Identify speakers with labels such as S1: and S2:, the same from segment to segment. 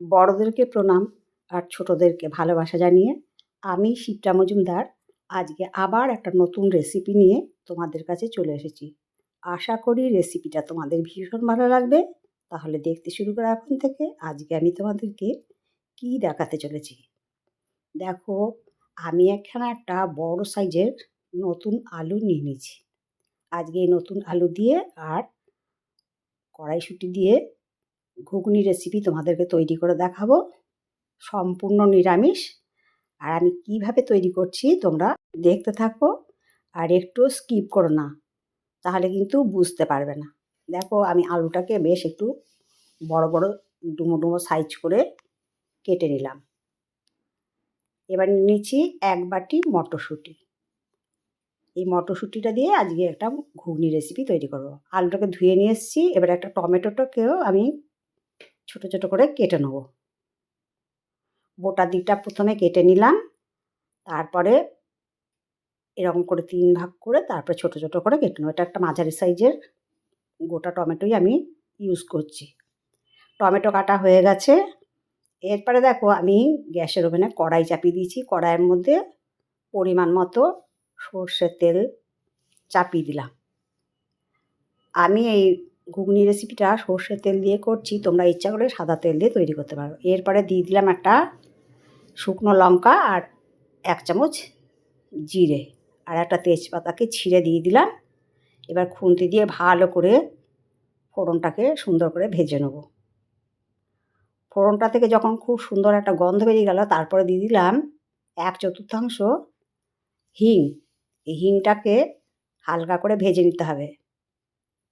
S1: বড়োদেরকে প্রণাম আর ছোটোদেরকে ভালোবাসা জানিয়ে আমি শিপ্রা মজুমদার। আজকে আবার একটা নতুন রেসিপি নিয়ে তোমাদের কাছে চলে এসেছি। আশা করি রেসিপিটা তোমাদের ভীষণ ভালো লাগবে। তাহলে দেখতে শুরু করা এখন থেকে। আজকে আমি তোমাদেরকে কী দেখাতে চলেছি। দেখো, আমি এখানে একটা বড় সাইজের নতুন আলু নিয়ে নিয়েছি। আজকে এই নতুন আলু দিয়ে আর কড়াইশুঁটি দিয়ে ঘুগনি রেসিপি তোমাদেরকে তৈরি করে দেখাবো। সম্পূর্ণ নিরামিষ। আর আমি কীভাবে তৈরি করছি তোমরা দেখতে থাকো। আর একটু স্কিপ করো না, তাহলে কিন্তু বুঝতে পারবে না। দেখো, আমি আলুটাকে বেশ একটু বড় বড় ডুমো ডুমো সাইজ করে কেটে নিলাম। এবার নিচ্ছি এক বাটি মটরশুঁটি। এই মটরশুঁটিটা দিয়ে আজকে একটা ঘুগনি রেসিপি তৈরি করব। আলুটাকে ধুয়ে নিয়ে এসেছি। এবার একটা টমেটোটাকেও আমি ছোট ছোট করে কেটে নেব। বোটা দিকটা প্রথমে কেটে নিলাম, তারপরে এরকম করে তিন ভাগ করে তারপরে ছোট ছোট করে কেটে নেব। এটা একটা মাঝারি সাইজের গোটা টমেটোই আমি ইউজ করছি। টমেটো কাটা হয়ে গেছে। এরপরে দেখো আমি গ্যাসের ওভেনে কড়াই চাপিয়ে দিয়েছি। কড়াইয়ের মধ্যে পরিমাণ মতো সর্ষের তেল চাপিয়ে দিলাম। আমি এই ঘুগনি রেসিপিটা সর্ষের তেল দিয়ে করছি, তোমরা ইচ্ছা করে সাদা তেল দিয়ে তৈরি করতে পারো। এরপরে দিয়ে দিলাম একটা শুকনো লঙ্কা আর এক চামচ জিরে আর একটা তেজপাতাকে ছিঁড়ে দিয়ে দিলাম। এবার খুন্তি দিয়ে ভালো করে ফোড়নটাকে সুন্দর করে ভেজে নেব। ফোড়নটা থেকে যখন খুব সুন্দর একটা গন্ধ বেরিয়ে গেল, তারপরে দিয়ে দিলাম এক চতুর্থাংশ হিং। এই হিংটাকে হালকা করে ভেজে নিতে হবে।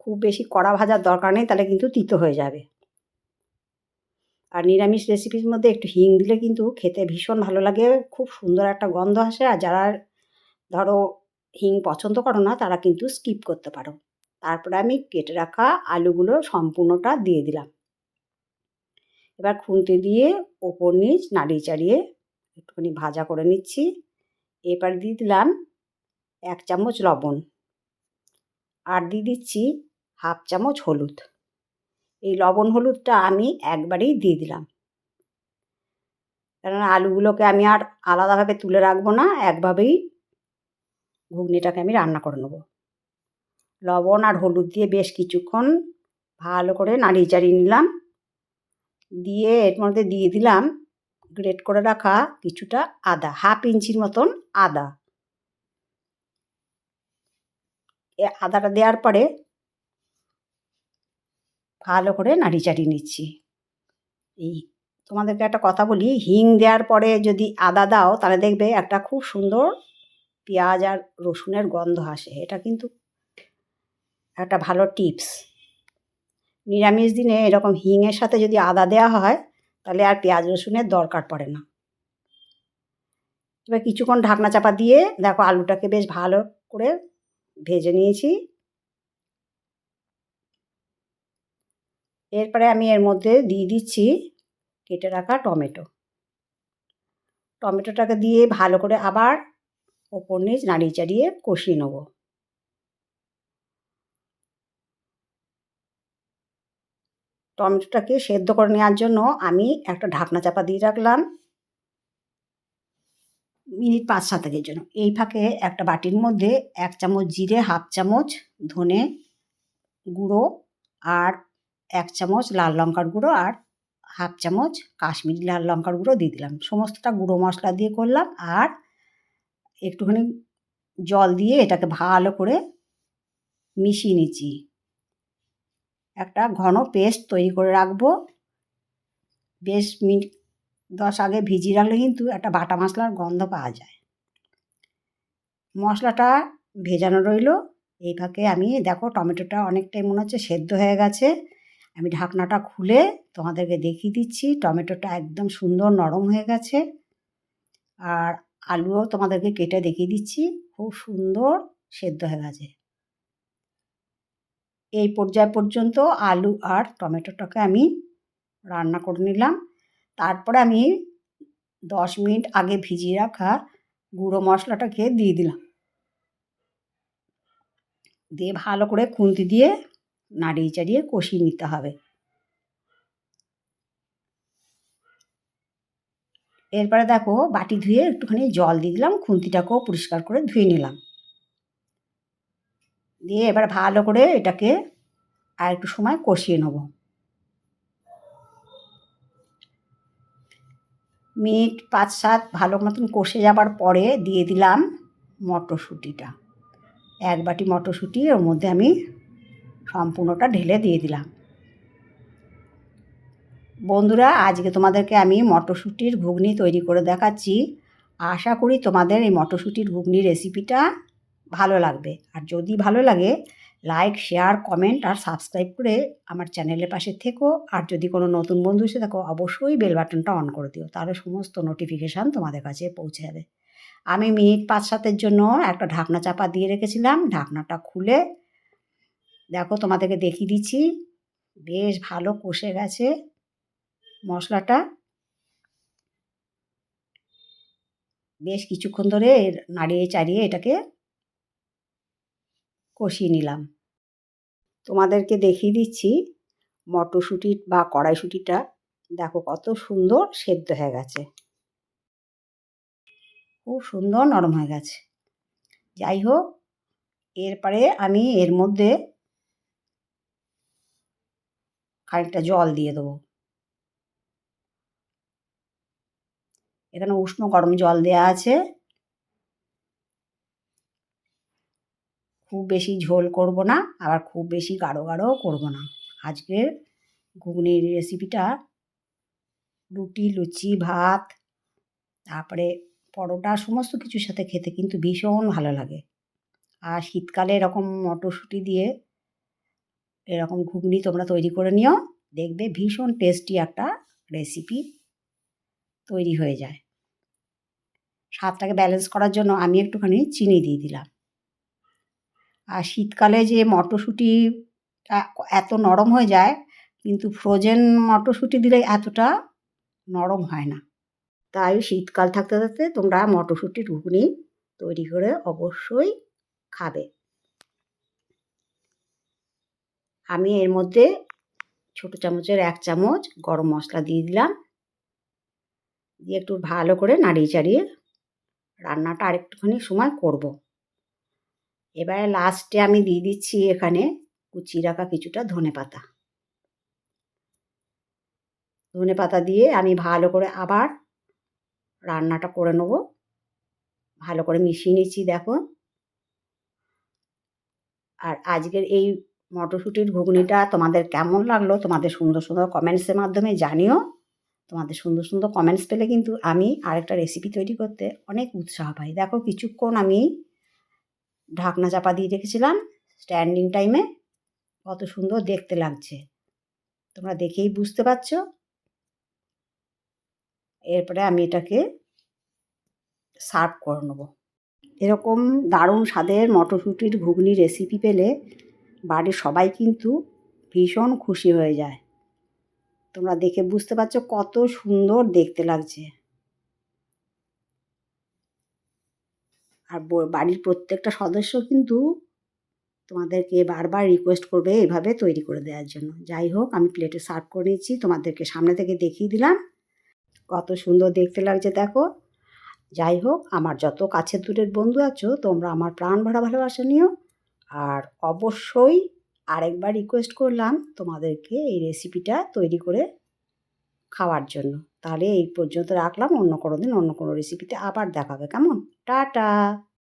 S1: খুব বেশি কড়া ভাজার দরকার নেই, তাহলে কিন্তু তিতো হয়ে যাবে। আর নিরামিষ রেসিপির মধ্যে একটু হিং দিলে কিন্তু খেতে ভীষণ ভালো লাগে, খুব সুন্দর একটা গন্ধ আসে। আর যারা ধরো হিং পছন্দ করো না, তারা কিন্তু স্কিপ করতে পারো। তারপরে আমি কেটে রাখা আলুগুলো সম্পূর্ণটা দিয়ে দিলাম। এবার খুন্তি দিয়ে ওপর নিচ নাড়িয়ে চাড়িয়ে একটুখানি ভাজা করে নিচ্ছি। এবার দিয়ে দিলাম এক চামচ লবণ। আর দিয়ে দিচ্ছি হাফ চামচ হলুদ। এই লবণ হলুদটা আমি একবারেই দিয়ে দিলাম। কেননা আলুগুলোকে আমি আর আলাদাভাবে তুলে রাখব না, একভাবেই ঘুগনিটাকে আমি রান্না করে নেব। লবণ আর হলুদ দিয়ে বেশ কিছুক্ষণ ভালো করে নাড়িয়ে চাড়িয়ে নিলাম। দিয়ে এর মধ্যে দিয়ে দিলাম গ্রেট করে রাখা কিছুটা আদা, হাফ ইঞ্চির মতন আদা। এ আদাটা দেওয়ার পরে ভালো করে নাড়ি চাড়িয়ে নিচ্ছি। এই তোমাদেরকে একটা কথা বলি, হিং দেওয়ার পরে যদি আদা দাও, তাহলে দেখবে একটা খুব সুন্দর পেঁয়াজ আর রসুনের গন্ধ আসে। এটা কিন্তু একটা ভালো টিপস। নিরামিষ দিনে এরকম হিংয়ের সাথে যদি আদা দেওয়া হয়, তাহলে আর পেঁয়াজ রসুনের দরকার পড়ে না। এবার কিছুক্ষণ ঢাকনা চাপা দিয়ে, দেখো আলুটাকে বেশ ভালো করে ভেজে নিয়েছি। এরপরে আমি এর মধ্যে দিয়ে দিচ্ছি কেটে রাখা টমেটো। টমেটোটাকে দিয়ে ভালো করে আবার ওপর নিচ নাড়িয়ে চাড়িয়ে কষিয়ে নেব। টমেটোটাকে সেদ্ধ করে নেওয়ার জন্য আমি একটা ঢাকনা চাপা দিয়ে রাখলাম মিনিট পাঁচ সাতেকের জন্য। এই ফাঁকে একটা বাটির মধ্যে এক চামচ জিরে, হাফ চামচ ধনে গুঁড়ো আর এক চামচ লাল লঙ্কার গুঁড়ো আর হাফ চামচ কাশ্মীরি লাল লঙ্কার গুঁড়ো দিয়ে দিলাম। সমস্তটা গুঁড়ো মশলা দিয়ে করলাম আর একটুখানি জল দিয়ে এটাকে ভালো করে মিশিয়ে নিচ্ছি। একটা ঘন পেস্ট তৈরি করে রাখব। বেশ মিনিট দশ আগে ভিজিয়ে রাখলে কিন্তু একটা বাটা মশলার গন্ধ পাওয়া যায়। মশলাটা ভেজানো রইল। এই ফাঁকে আমি, দেখো টমেটোটা অনেকটাই মনে হচ্ছে সেদ্ধ হয়ে গেছে। আমি ঢাকনাটা খুলে তোমাদেরকে দেখিয়ে দিচ্ছি। টমেটোটা একদম সুন্দর নরম হয়ে গেছে। আর আলুও তোমাদেরকে কেটে দেখিয়ে দিচ্ছি। খুব সুন্দর সেদ্ধ হয়ে গেছে। এই পর্যায় পর্যন্ত আলু আর টমেটোটাকে আমি রান্না করে নিলাম। তারপরে আমি দশ মিনিট আগে ভিজিয়ে রাখা গুঁড়ো মশলাটাকে দিয়ে দিলাম। দিয়ে ভালো করে খুন্তি দিয়ে নাড়িয়ে চাড়িয়ে কষিয়ে নিতে হবে। এরপরে দেখো বাটি ধুয়ে একটুখানি জল দিয়ে দিলাম, খুন্তিটাকেও পরিষ্কার করে ধুয়ে নিলাম। দিয়ে এবার ভালো করে এটাকে আর একটু সময় কষিয়ে নেব। মিনিট পাঁচ সাত ভালো মতন কষে যাবার পরে দিয়ে দিলাম মটরশুঁটিটা। এক বাটি মটরশুঁটি, ওর মধ্যে আমি সম্পূর্ণটা ঢেলে দিয়ে দিলাম। বন্ধুরা, আজকে তোমাদেরকে আমি মটরশুঁটির ঘুগনি তৈরি করে দেখাচ্ছি। আশা করি তোমাদের এই মটরশুঁটির ঘুগনি রেসিপিটা ভালো লাগবে। আর যদি ভালো লাগে, লাইক, শেয়ার, কমেন্ট আর সাবস্ক্রাইব করে আমার চ্যানেলের পাশে থেকো। আর যদি কোনো নতুন বন্ধু এসে থাকো, অবশ্যই বেল বাটনটা অন করে দিও, তাহলে সমস্ত নোটিফিকেশান তোমাদের কাছে পৌঁছে যাবে। আমি মিনিট পাঁচ সাতের জন্য একটা ঢাকনা চাপা দিয়ে রেখেছিলাম। ঢাকনাটা খুলে দেখো তোমাদেরকে দেখিয়ে দিচ্ছি। বেশ ভালো কষে গেছে মশলাটা। বেশ কিছুক্ষণ ধরে নাড়িয়ে চাড়িয়ে এটাকে কষিয়ে নিলাম। তোমাদেরকে দেখিয়ে দিচ্ছি মটরশুঁটি বা কড়াইশুঁটিটা। দেখো কত সুন্দর সেদ্ধ হয়ে গেছে। খুব সুন্দর নরম হয়ে গেছে। যাই হোক, এরপরে আমি এর মধ্যে খানিকটা জল দিয়ে দেবো। এখানে উষ্ণ গরম জল দেওয়া আছে। খুব বেশি ঝোল করব না, আবার খুব বেশি গাঢ় গাঢ়ও করব না। আজকের ঘুগনির রেসিপিটা রুটি, লুচি, ভাত, তারপরে পরোটা, সমস্ত কিছুর সাথে খেতে কিন্তু ভীষণ ভালো লাগে। আর শীতকালে এরকম মটরশুঁটি দিয়ে এরকম ঘুগনি তোমরা তৈরি করে নিও। দেখবে ভীষণ টেস্টি একটা রেসিপি তৈরি হয়ে যায়। স্বাদটাকে ব্যালেন্স করার জন্য আমি একটুখানি চিনি দিয়ে দিলাম। আর শীতকালে যে মটরশুঁটি এত নরম হয়ে যায়, কিন্তু ফ্রোজেন মটরশুঁটি দিলে এতটা নরম হয় না। তাই শীতকাল থাকতে থাকতে তোমরা মটরশুঁটির ঘুগনি তৈরি করে অবশ্যই খাবে। আমি এর মধ্যে ছোটো চামচের এক চামচ গরম মশলা দিয়ে দিলাম। দিয়ে একটু ভালো করে নাড়িয়ে চাড়িয়ে রান্নাটা আরেকটুখানি সময় করব। এবারে লাস্টে আমি দিয়ে দিচ্ছি এখানে কুচি রাখা কিছুটা ধনে পাতা। ধনে পাতা দিয়ে আমি ভালো করে আবার রান্নাটা করে নেব। ভালো করে মিশিয়ে নিচ্ছি দেখো আর আজকের এই মটরশুঁটির ঘুগনিটা তোমাদের কেমন লাগল? তোমাদের সুন্দর সুন্দর কমেন্টসের মাধ্যমে জানিও। তোমাদের সুন্দর সুন্দর কমেন্টস পেলে কিন্তু আমি আরেকটা রেসিপি তৈরি করতে অনেক উৎসাহ পাই। দেখো কিছুক্ষণ আমি ঢাকনা চাপা দিয়ে রেখেছিলাম স্ট্যান্ডিং টাইমে কত সুন্দর দেখতে লাগছে। তোমরা দেখেই বুঝতে পারছ। এরপরে আমি এটাকে সার্ভ করে নেব। এরকম দারুণ স্বাদের মটরশুঁটির ঘুগনি রেসিপি পেলে বাড়ির সবাই কিন্তু ভীষণ খুশি হয়ে যায়। তোমরা দেখে বুঝতে পারছ কত সুন্দর দেখতে লাগছে। আর বাড়ির প্রত্যেকটা সদস্য কিন্তু তোমাদেরকে বারবার রিকোয়েস্ট করবে এভাবে তৈরি করে দেওয়ার জন্য। যাই হোক, আমি প্লেটে সার্ভ করে নিচ্ছি, তোমাদেরকে সামনে থেকে দেখিয়ে দিলাম। কত সুন্দর দেখতে লাগছে, দেখো। যাই হোক, আমার যত কাছের দূরের বন্ধু আছো, তোমরা আমার প্রাণ ভরা ভালোবাসা নিও। আর অবশ্যই আরেকবার রিকোয়েস্ট করলাম তোমাদেরকে এই রেসিপিটা তৈরি করে খাওয়ার জন্য। তাহলে এই পর্যন্ত রাখলাম, অন্য কোনো দিন অন্য কোনো রেসিপিতে আবার দেখাবে। কেমন? টাটা!